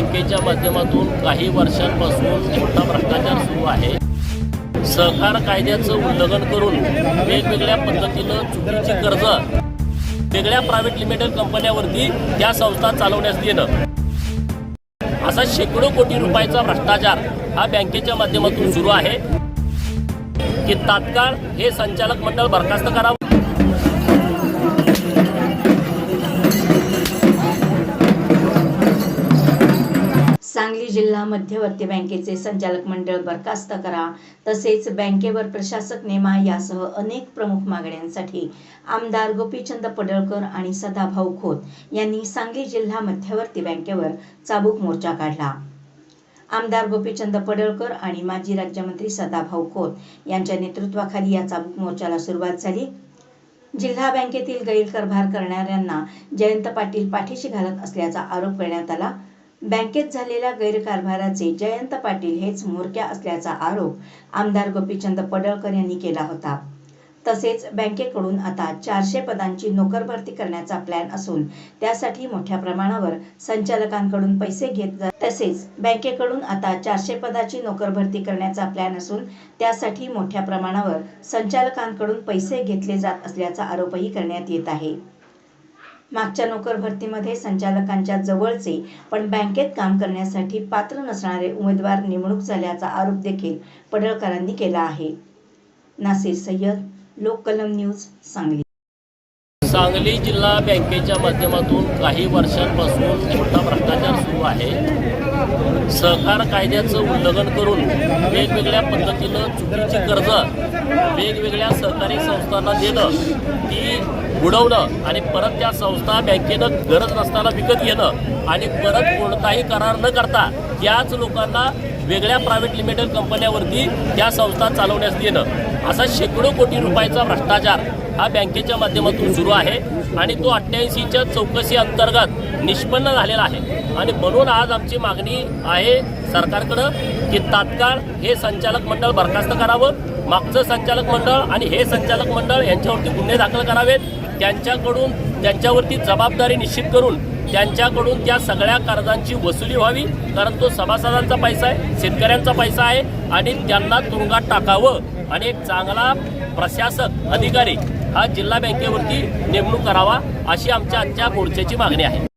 बँकेच्या माध्यमातून काही वर्षांपासून मोठा भ्रष्टाचार सुरू आहे. सहकार कायद्याचं उल्लंघन करून वेगवेगळ्या पद्धतीनं चुकीची कर्ज वेगळ्या प्रायव्हेट लिमिटेड कंपन्यावरती त्या संस्था चालवण्यास देणं. असा शेकडो कोटी रुपयाचा भ्रष्टाचार हा बँकेच्या माध्यमातून सुरू आहे. की तात्काळ हे संचालक मंडळ बरखास्त करावं. जिल्हा मध्यवर्ती बँकेचे संचालक मंडळ बरखास्त करा. तसेच बँकेवर प्रशासक नेमा यासह अनेक प्रमुख मागण्यांसाठी आमदार गोपीचंद पडळकर आणि सदाभाऊ खोत यांनी सांगली जिल्हा मध्यवर्ती बँकेवर चाबूक मोर्चा काढला. आमदार गोपीचंद पडळकर आणि माजी राज्यमंत्री सदाभाऊ खोत यांच्या नेतृत्वाखाली या चाबूक मोर्चाला सुरुवात झाली. जिल्हा बँकेतील गैरकारभार करणाऱ्यांना जयंत पाटील पाठीशी घालत असल्याचा आरोप करण्यात आला. बँकेत झालेल्या गैरकारभाराचे जयंत पाटील हेच म्होरक्या असल्याचा आरोप आमदार गोपीचंद पडळकर यांनी केला होता. तसेच बँकेकडून आता चारशे पदांची नोकर भरती करण्याचा प्लॅन असून त्यासाठी मोठ्या प्रमाणावर संचालकांकडून पैसे घेत जात तसेच बँकेकडून आता चारशे पदाची नोकर भरती करण्याचा प्लॅन असून त्यासाठी मोठ्या प्रमाणावर संचालकांकडून पैसे घेतले जात असल्याचा आरोपही करण्यात येत आहे. मागच्या नोकर भरतीमध्ये संचालकांच्या जवळचे पण बँकेत काम करण्यासाठी पात्र नसणारे उमेदवार नेमणूक झाल्याचा आरोप देखील पडळकरांनी केला आहे. नासिर सय्यद लोककलम न्यूज सांगली. सांगली जिल्हा बँकेच्या माध्यमातून काही वर्षांपासून मोठा भ्रष्टाचार सुरू आहे. सहकार कायद्याचं उल्लंघन करून वेगवेगळ्या पद्धतीनं चुकीची कर्ज वेगवेगळ्या सहकारी संस्थांना देणं ही बुडवणं आणि परत त्या संस्था बँकेनं गरज नसताना विकत घेणं आणि परत कोणताही करार न करता त्याच लोकांना वेगळ्या प्रायव्हेट लिमिटेड कंपन्यावरती त्या संस्था चालवण्यास देणं. असा शेकडो कोटी रुपयाचा भ्रष्टाचार हा बँकेच्या माध्यमातून सुरू आहे आणि तो अठ्ठ्याऐंशीच्या चौकशी अंतर्गत निष्पन्न झालेला आहे. आणि म्हणून आज आमची मागणी आहे सरकारकडं की तात्काळ हे संचालक मंडळ बरखास्त करावं मागचं संचालक मंडळ आणि हे संचालक मंडळ यांच्यावरती गुन्हे दाखल करावेत. त्यांच्याकडून त्यांच्यावरती जबाबदारी निश्चित करून त्यांच्याकडून त्या सगळ्या कर्जांची वसुली व्हावी. कारण तो सभासदांचा पैसा आहे शेतकऱ्यांचा पैसा आहे आणि त्यांना तुरुंगात टाकावं. आणि एक चांगला प्रशासक अधिकारी हा जिल्हा बँकेवरती नेमणूक करावा अशी आमच्या आजच्या मोर्चाची मागणी आहे.